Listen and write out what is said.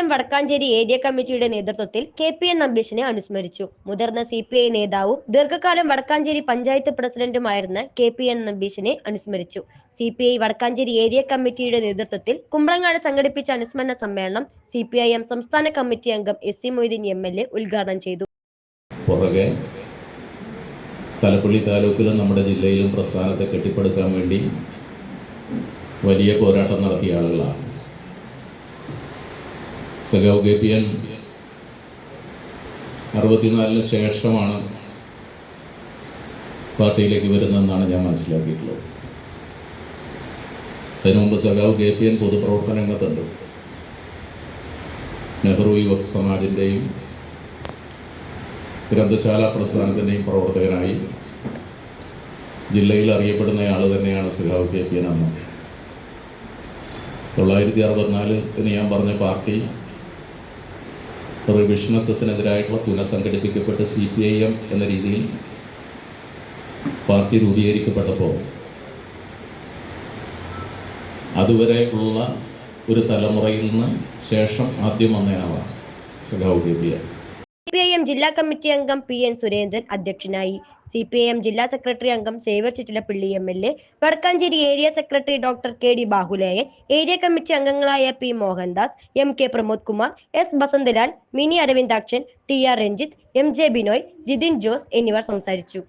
M Vadakkanchery area കമ്മിറ്റിയുടെ നേതൃത്വത്തിൽ K P N നമ്പീശനെ അനുസ്മരിച്ചു. മുതിർന്ന സി പി ഐ നേതാവും ദീർഘകാലം വടക്കാഞ്ചേരി പഞ്ചായത്ത് പ്രസിഡന്റുമായിരുന്ന കെ പി എൻ നമ്പീശനെ അനുസ്മരിച്ചു. C P I Vadakkanchery area കമ്മിറ്റിയുടെ നേതൃത്വത്തിൽ കുമ്പളങ്ങാട് സംഘടിപ്പിച്ച അനുസ്മരണ സമ്മേളനം സി പി ഐ എം സംസ്ഥാന കമ്മിറ്റി അംഗം S C Moideen M L A ഉദ്ഘാടനം ചെയ്തു. പുറകെ തലപ്പള്ളി താലൂക്കിലും നമ്മുടെ ജില്ലയിലും പ്രസ്ഥാനത്തെ കെട്ടിപ്പടുക്കാൻ വേണ്ടി വലിയ പോരാട്ടം നടത്തിയ ആളുകളാണ്. സഖാവ് കെ പി എൻ അറുപത്തിനാലിന് ശേഷമാണ് പാർട്ടിയിലേക്ക് വരുന്നതെന്നാണ് ഞാൻ മനസ്സിലാക്കിയിട്ടുള്ളത്. അതിനു മുമ്പ് സഖാവ് കെ പി എൻ പൊതുപ്രവർത്തന രംഗത്തുണ്ട് നെഹ്റു യുവ സമാജിന്റെയും ഗ്രന്ഥശാല പ്രസ്ഥാനത്തിന്റെയും പ്രവർത്തകനായി ജില്ലയിൽ അറിയപ്പെടുന്ന ആൾ തന്നെയാണ് സഖാവ് കെ പി എൻ അന്ന്. തൊള്ളായിരത്തി അറുപത്തിനാല് എന്ന് ഞാൻ പറഞ്ഞ പാർട്ടി റിവിഷനിസത്തിനെതിരായിട്ടുള്ള പുനഃസംഘടിപ്പിക്കപ്പെട്ട് സി പി ഐ എം എന്ന രീതിയിൽ പാർട്ടി രൂപീകരിക്കപ്പെട്ടപ്പോൾ അതുവരെ ഉള്ള ഒരു തലമുറയിൽ നിന്ന് ശേഷം ആദ്യം വന്നയാളാണ് സഖാവ് കെ പി ഐ എം ജില്ലാ കമ്മിറ്റി അംഗം പി എൻ സുരേന്ദ്രൻ അധ്യക്ഷനായി. സി പി ഐ എം ജില്ലാ സെക്രട്ടറി അംഗം Xavier Chittilappally M L A Vadakkanchery area secretary doctor K D Bahuleyan area committee അംഗങ്ങളായ P Mohandas M K Pramod Kumar S Basanthlal Mini Aravindakshan T R Ranjith M J Binoy Jithin Jose എന്നിവർ സംസാരിച്ചു.